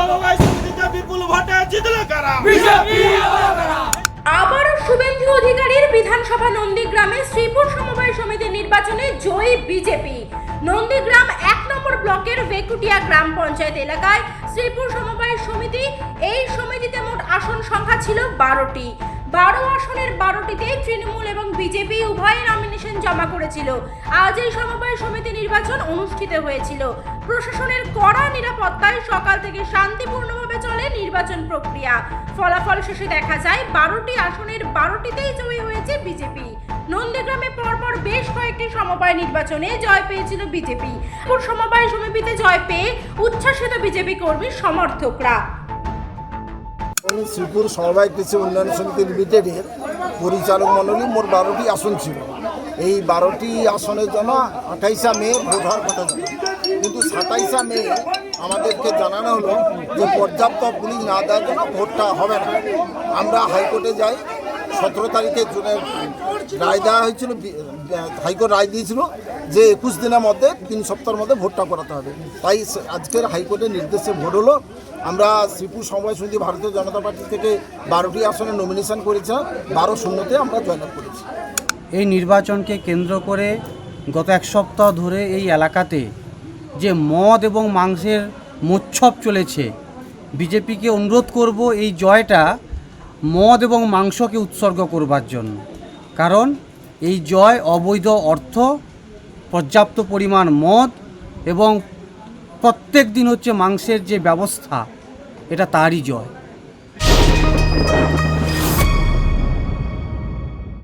সমবায় সমিতিতে বিপুল ভোটে জিতলো কারা আবারও শুভেন্দু অধিকারীর বিধানসভা নন্দীগ্রামে শ্রীপুর সমবায় সমিতির নির্বাচনে জয়ী বিজেপি। নন্দীগ্রাম এক নম্বর ব্লকের বেকুটিয়া গ্রাম পঞ্চায়েত এলাকায় শ্রীপুর সমবায় সমিতি, এই সমিতিতে মোট আসন সংখ্যা ছিল বারোটি। বারো আসনের বারোটিতে তৃণমূল এবং বিজেপি উভয় নমিনেশন জমা করেছিল। আজ এই সমবায় সমিতি নির্বাচন অনুষ্ঠিত হয়েছিল। প্রশাসনের কড়া নিরাপত্তায় সকাল থেকে শান্তিপূর্ণভাবে চলে নির্বাচন প্রক্রিয়া। ফলাফল শেষে দেখা যায়, বারোটি আসনের বারোটিতেই জয়ী হয়েছে বিজেপি। নন্দীগ্রামে পরপর বেশ কয়েকটি সমবায় নির্বাচনে জয় পেয়েছিল বিজেপি। সমবায় সমিতিতে জয় পেয়ে উচ্ছ্বাসিত বিজেপি কর্মী সমর্থকরা। শ্রীপুর সমবায় কৃষি উন্নয়ন সমিতি লিমিটেডের পরিচালক মণ্ডলী মোট বারোটি আসন ছিল। এই বারোটি আসনের জন্য আঠাইশা মে ভোট হওয়ার কথা ছিল। কিন্তু সাতাইশা মে আমাদেরকে জানানো হলো যে পর্যাপ্ত পুলিশ না দেওয়ার জন্য ভোটটা হবে না। আমরা হাইকোর্টে যাই, সতেরো তারিখে জুনের রায় দেওয়া হয়েছিল হাইকোর্ট রায় দিয়েছিল যে একুশ দিনের মধ্যে, তিন সপ্তাহের মধ্যে ভোটটা করাতে হবে। তাই আজকের হাইকোর্টের নির্দেশে ভোট হলো আমরা শ্রীপুর সমবায় সমিতি ভারতীয় জনতা পার্টি থেকে বারোটি আসনে নমিনেশন করেছিলাম বারো শূন্যতে আমরা জয়লাভ করেছি। এই নির্বাচনকে কেন্দ্র করে গত এক সপ্তাহ ধরে এই এলাকাতে যে মদ এবং মাংসের মোচ্ছব চলেছে, বিজেপিকে অনুরোধ করব এই জয়টা মদ এবং মাংসকে উৎসর্গ করবার জন্য। কারণ এই জয় অবৈধ অর্থ, পর্যাপ্ত পরিমাণ মদ এবং প্রত্যেক দিন হচ্ছে মাংসের যে ব্যবস্থা এটা তারই জয়।